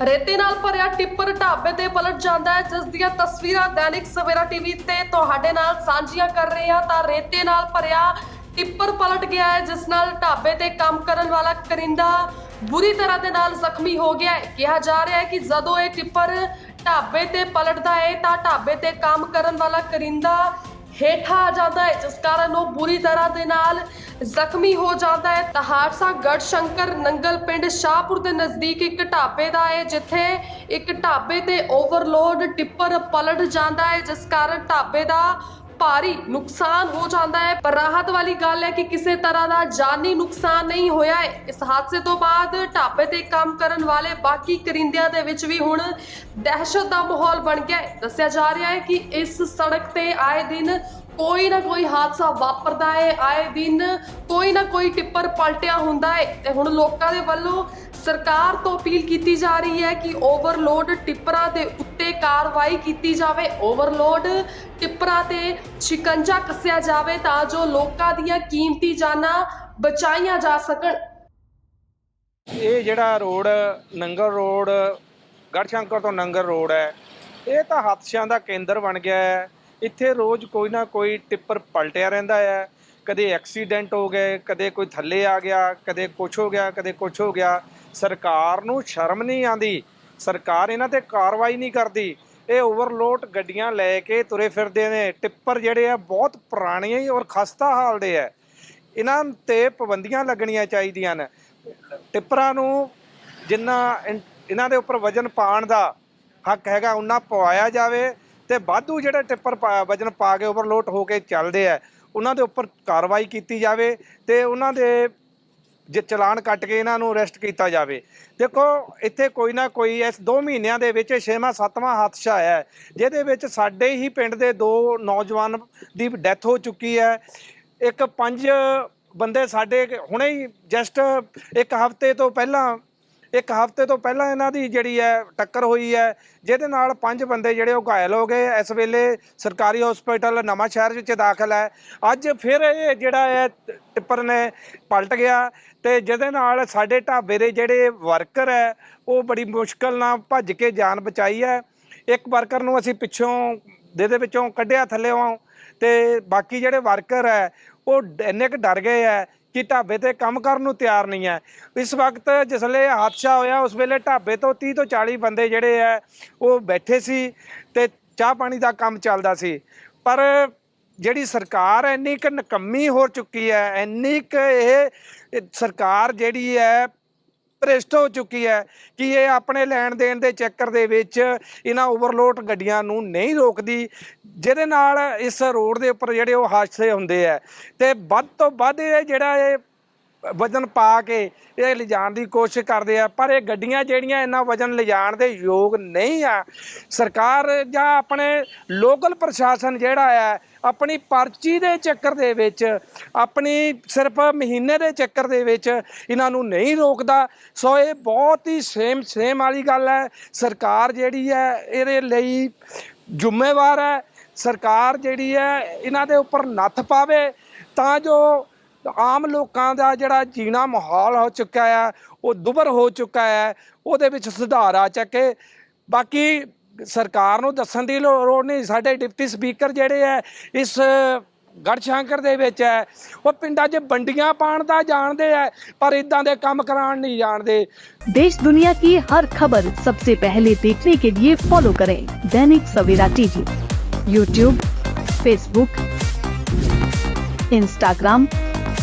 ਰੇਤੇ ਨਾਲ ਭਰਿਆ ਟਿੱਪਰ ਢਾਬੇ ਤੇ ਪਲਟ ਜਾਂਦਾ ਹੈ, ਜਿਸ ਦੀਆਂ ਤਸਵੀਰਾਂ ਦੈਨਿਕ ਸਵੇਰਾ ਟੀਵੀ ਤੇ ਤੁਹਾਡੇ ਨਾਲ ਸਾਂਝੀਆਂ ਕਰ ਰਹੇ ਹਾਂ। ਤਾਂ ਰੇਤੇ ਨਾਲ ਭਰਿਆ ਟਿੱਪਰ ਪਲਟ ਗਿਆ ਹੈ, ਜਿਸ ਨਾਲ ਢਾਬੇ ਤੇ ਕੰਮ ਕਰਨ ਵਾਲਾ ਕਰਿੰਦਾ ਬੁਰੀ ਤਰ੍ਹਾਂ ਦੇ ਨਾਲ ਜ਼ਖਮੀ ਹੋ ਗਿਆ ਹੈ। ਕਿਹਾ ਜਾ ਰਿਹਾ ਹੈ ਕਿ ਜਦੋਂ ਇਹ ਟਿੱਪਰ ਢਾਬੇ ਤੇ ਪਲਟਦਾ ਹੈ, ਤਾਂ ਢਾਬੇ ਤੇ ਕੰਮ ਕਰਨ ਵਾਲਾ ਕਰਿੰਦਾ ਹੇਠਾਂ ਆ ਜਾਂਦਾ ਹੈ, ਜਿਸ ਕਾਰਨ ਉਹ ਬੁਰੀ ਤਰ੍ਹਾਂ ਦੇ ਨਾਲ ਜ਼ਖਮੀ ਹੋ ਜਾਂਦਾ ਹੈ। ਤਾਂ ਹਾਦਸਾ ਗੜ ਸ਼ੰਕਰ ਨੰਗਲ ਪਿੰਡ ਸ਼ਾਹਪੁਰ ਦੇ ਨਜ਼ਦੀਕ ਇੱਕ ਢਾਬੇ ਦਾ ਹੈ, ਜਿੱਥੇ ਇੱਕ ਢਾਬੇ ਤੇ ਓਵਰਲੋਡ ਟਿੱਪਰ ਪਲਟ ਜਾਂਦਾ ਹੈ, ਜਿਸ ਕਾਰਨ ਢਾਬੇ ਦਾ ਭਾਰੀ ਨੁਕਸਾਨ ਹੋ ਜਾਂਦਾ ਹੈ। ਪਰ ਰਾਹਤ ਵਾਲੀ ਗੱਲ ਹੈ ਕਿ ਕਿਸੇ ਤਰ੍ਹਾਂ ਦਾ ਜਾਨੀ ਨੁਕਸਾਨ ਨਹੀਂ ਹੋਇਆ ਹੈ। ਇਸ ਹਾਦਸੇ ਤੋਂ ਬਾਅਦ ਢਾਬੇ ਤੇ ਕੰਮ ਕਰਨ ਵਾਲੇ ਬਾਕੀ ਕਰਿੰਦਿਆਂ ਦੇ ਵਿੱਚ ਵੀ ਹੁਣ ਦਹਿਸ਼ਤ ਦਾ ਮਾਹੌਲ ਬਣ ਗਿਆ ਹੈ। ਦੱਸਿਆ ਜਾ ਰਿਹਾ ਹੈ ਕਿ ਇਸ ਸੜਕ ਤੇ ਆਏ ਦਿਨ ਕੋਈ ਨਾ ਕੋਈ ਹਾਦਸਾ ਵਾਪਰਦਾ ਹੈ ਆਏ ਦਿਨ ਕੋਈ ਨਾ ਕੋਈ ਟਿੱਪਰ ਪਲਟਿਆ ਹੁੰਦਾ ਹੈ ਤੇ ਹੁਣ ਲੋਕਾਂ ਦੇ ਵੱਲੋਂ ਸਰਕਾਰ ਤੋਂ ਅਪੀਲ ਕੀਤੀ ਜਾ ਰਹੀ ਹੈ ਕਿ ਓਵਰਲੋਡ ਟਿੱਪਰਾਂ ਦੇ ਉੱਤੇ ਕਾਰਵਾਈ ਕੀਤੀ ਜਾਵੇ। ਓਵਰਲੋਡ ਟਿੱਪਰਾਂ ਤੇ ਸ਼ਿਕੰਜਾ ਕੱਸਿਆ ਜਾਵੇ ਤਾਂ ਜੋ ਲੋਕਾਂ ਦੀਆਂ ਕੀਮਤੀ ਜਾਨਾਂ ਬਚਾਈਆਂ ਜਾ ਸਕਣ। ਇਹ ਜਿਹੜਾ ਰੋਡ, ਨੰਗਲ ਰੋਡ, ਗੜਸ਼ੰਕਰ ਤੋਂ ਨੰਗਲ ਰੋਡ ਹੈ, ਇਹ ਤਾਂ ਹਾਦਸਿਆਂ ਦਾ ਕੇਂਦਰ ਬਣ ਗਿਆ ਹੈ। ਇੱਥੇ ਰੋਜ਼ ਕੋਈ ਨਾ ਕੋਈ ਟਿੱਪਰ ਪਲਟਿਆ ਰਹਿੰਦਾ ਹੈ। ਕਦੇ ਐਕਸੀਡੈਂਟ ਹੋ ਗਏ, ਕਦੇ ਕੋਈ ਥੱਲੇ ਆ ਗਿਆ, ਕਦੇ ਕੁਛ ਹੋ ਗਿਆ, ਕਦੇ ਕੁਛ ਹੋ ਗਿਆ। ਸਰਕਾਰ ਨੂੰ ਸ਼ਰਮ ਨਹੀਂ ਆਂਦੀ ਸਰਕਾਰ ਇਹਨਾਂ ਤੇ ਕਾਰਵਾਈ ਨਹੀਂ ਕਰਦੀ। ਇਹ ਓਵਰਲੋਡ ਗੱਡੀਆਂ ਲੈ ਕੇ ਤੁਰੇ ਫਿਰਦੇ ਨੇ। ਟਿੱਪਰ ਜਿਹੜੇ ਆ, ਬਹੁਤ ਪੁਰਾਣੇ ਹੀ ਔਰ ਖਸਤਾ ਹਾਲ ਦੇ ਆ। ਇਹਨਾਂ ਤੇ ਪਾਬੰਦੀਆਂ ਲੱਗਣੀਆਂ ਚਾਹੀਦੀਆਂ ਨੇ। ਟਿੱਪਰਾਂ ਨੂੰ ਜਿੰਨਾ ਇਨ- ਇਹਨਾਂ ਦੇ ਉੱਪਰ ਵਜਨ ਪਾਉਣ ਦਾ ਹੱਕ ਹੈਗਾ ਉਹਨਾਂ ਪਵਾਇਆ ਜਾਵੇ। ਤੇ ਵਾਧੂ ਜਿਹੜੇ ਟਿੱਪਰ ਪਾ- ਵਜਨ ਪਾ ਕੇ ਓਵਰਲੋਡ ਹੋ ਕੇ ਚੱਲਦੇ ਆ ਉਹਨਾਂ ਦੇ ਉੱਪਰ ਕਾਰਵਾਈ ਕੀਤੀ ਜਾਵੇ ਤੇ ਉਹਨਾਂ ਦੇ ਜੇ ਚਲਾਨ ਕੱਟ ਕੇ ਇਹਨਾਂ ਨੂੰ ਅਰੈਸਟ ਕੀਤਾ ਜਾਵੇ। ਦੇਖੋ ਇੱਥੇ ਕੋਈ ਨਾ ਕੋਈ ਇਸ 2 ਮਹੀਨਿਆਂ ਦੇ ਵਿੱਚ 6ਵਾਂ 7ਵਾਂ ਹਾਦਸਾ ਹੈ, ਜਿਹਦੇ ਵਿੱਚ ਸਾਡੇ ਹੀ ਪਿੰਡ ਦੇ ਦੋ ਨੌਜਵਾਨ ਦੀ ਡੈਥ ਹੋ ਚੁੱਕੀ ਹੈ। ਇੱਕ ਪੰਜ ਬੰਦੇ ਸਾਡੇ ਹੁਣੇ ਹੀ ਜਸਟ ਇੱਕ ਹਫ਼ਤੇ ਤੋਂ ਪਹਿਲਾਂ ਇੱਕ ਹਫ਼ਤੇ ਤੋਂ ਪਹਿਲਾਂ ਇਹਨਾਂ ਦੀ ਜਿਹੜੀ ਹੈ ਟੱਕਰ ਹੋਈ ਹੈ, ਜਿਹਦੇ ਨਾਲ ਪੰਜ ਬੰਦੇ ਜਿਹੜੇ ਉਹ ਘਾਇਲ ਹੋ ਗਏ। ਇਸ ਵੇਲੇ ਸਰਕਾਰੀ ਹਸਪੀਟਲ ਨਵਾਂ ਸ਼ਹਿਰ ਵਿੱਚ ਦਾਖਲ ਹੈ। ਅੱਜ ਫਿਰ ਇਹ ਜਿਹੜਾ ਹੈ ਟਿੱਪਰ ਨੇ ਪਲਟ ਗਿਆ ਤੇ ਜਿਹਦੇ ਨਾਲ ਸਾਡੇ ਢਾਬੇ ਦੇ ਜਿਹੜੇ ਵਰਕਰ ਹੈ, ਉਹ ਬੜੀ ਮੁਸ਼ਕਲ ਨਾਲ ਭੱਜ ਕੇ ਜਾਨ ਬਚਾਈ ਹੈ। ਇੱਕ ਵਰਕਰ ਨੂੰ ਅਸੀਂ ਪਿੱਛੋਂ ਦੇ ਦੇ ਵਿੱਚੋਂ ਕੱਢਿਆ ਥੱਲੇੋਂ ਤੇ ਬਾਕੀ ਜਿਹੜੇ ਵਰਕਰ ਹੈ, ਉਹ ਇੰਨੇ ਕੁ ਡਰ ਗਏ ਹੈ ਕਿ ਢਾਬੇ ਤੇ ਕੰਮ ਕਰਨ ਨੂੰ ਤਿਆਰ ਨਹੀਂ ਹੈ। ਇਸ ਵਕਤ ਜਿਸਲੇ ਇਹ ਹਾਦਸਾ ਹੋਇਆ, ਉਸ ਵੇਲੇ ਢਾਬੇ ਤੋਂ 30 ਤੋਂ 40 ਬੰਦੇ ਜਿਹੜੇ ਹੈ, ਉਹ ਬੈਠੇ ਸੀ ਤੇ ਚਾਹ ਪਾਣੀ ਦਾ ਕੰਮ ਚੱਲਦਾ ਸੀ। ਪਰ ਜਿਹੜੀ ਸਰਕਾਰ ਇੰਨੀ ਕੁ ਨਕੰਮੀ ਹੋ ਚੁੱਕੀ ਹੈ, ਇੰਨੀ ਕੁ ਇਹ ਸਰਕਾਰ ਜਿਹੜੀ ਹੈ ਭ੍ਰਿਸ਼ਟ ਹੋ ਚੁੱਕੀ ਹੈ ਕਿ ਇਹ ਆਪਣੇ ਲੈਣ ਦੇਣ ਦੇ ਚੱਕਰ ਦੇ ਵਿੱਚ ਇਹਨਾਂ ਓਵਰਲੋਡ ਗੱਡੀਆਂ ਨੂੰ ਨਹੀਂ ਰੋਕਦੀ, ਜਿਹਦੇ ਨਾਲ ਇਸ ਰੋਡ ਦੇ ਉੱਪਰ ਜਿਹੜੇ ਉਹ ਹਾਦਸੇ ਹੁੰਦੇ ਆ। ਤੇ ਵੱਧ ਤੋਂ ਵੱਧ ਇਹ ਜਿਹੜਾ ਇਹ ਵਜਨ ਪਾ ਕੇ ਇਹ ਲਿਜਾਣ ਦੀ ਕੋਸ਼ਿਸ਼ ਕਰਦੇ ਆ, ਪਰ ਇਹ ਗੱਡੀਆਂ ਜਿਹੜੀਆਂ ਇੰਨਾ ਵਜਨ ਲਿਜਾਣ ਦੇ ਯੋਗ ਨਹੀਂ ਆ। ਸਰਕਾਰ ਜਾਂ ਆਪਣੇ ਲੋਕਲ ਪ੍ਰਸ਼ਾਸਨ ਜਿਹੜਾ ਆ, ਆਪਣੀ ਪਰਚੀ ਦੇ ਚੱਕਰ ਦੇ ਵਿੱਚ, ਆਪਣੀ ਸਿਰਫ ਮਹੀਨੇ ਦੇ ਚੱਕਰ ਦੇ ਵਿੱਚ ਇਹਨਾਂ ਨੂੰ ਨਹੀਂ ਰੋਕਦਾ। ਸੋ ਇਹ ਬਹੁਤ ਹੀ ਸੇਮ ਸੇਮ ਵਾਲੀ ਗੱਲ ਹੈ। ਸਰਕਾਰ ਜਿਹੜੀ ਹੈ, ਇਹਦੇ ਲਈ ਜ਼ਿੰਮੇਵਾਰ ਹੈ। ਸਰਕਾਰ ਜਿਹੜੀ ਹੈ, ਇਹਨਾਂ ਦੇ ਉੱਪਰ ਨੱਥ ਪਾਵੇ ਤਾਂ ਜੋ ਆਮ ਲੋਕਾਂ ਦਾ ਜਿਹੜਾ ਜੀਣਾ ਮਾਹੌਲ ਹੋ ਚੁੱਕਾ ਹੈ ਉਹ ਦੁਬਰ ਹੋ ਚੁੱਕਾ ਹੈ ਉਹਦੇ ਵਿੱਚ ਸੁਧਾਰ ਆ ਚੱਕੇ ਬਾਕੀ ਸਰਕਾਰ ਨੂੰ ਦੱਸਣ ਦੀ ਲੋ- ਲੋੜ ਨਹੀਂ ਸਾਡੇ ਡਿਪਟੀ ਸਪੀਕਰ ਜਿਹੜੇ ਹੈ ਇਸ ਗੜਸ਼ੰਕਰ ਦੇ ਵਿੱਚ ਹੈ ਉਹ ਪਿੰਡਾਂ 'ਚ ਬੰਡੀਆਂ ਪਾਣ ਦਾ ਜਾਣਦੇ ਹੈ ਪਰ ਇਦਾਂ ਦੇ ਕੰਮ ਕਰਾਉਣ ਨਹੀਂ ਜਾਣਦੇ देश दुनिया की हर खबर सबसे पहले देखने के लिए फॉलो करें Dainik Savera TV YouTube Facebook Instagram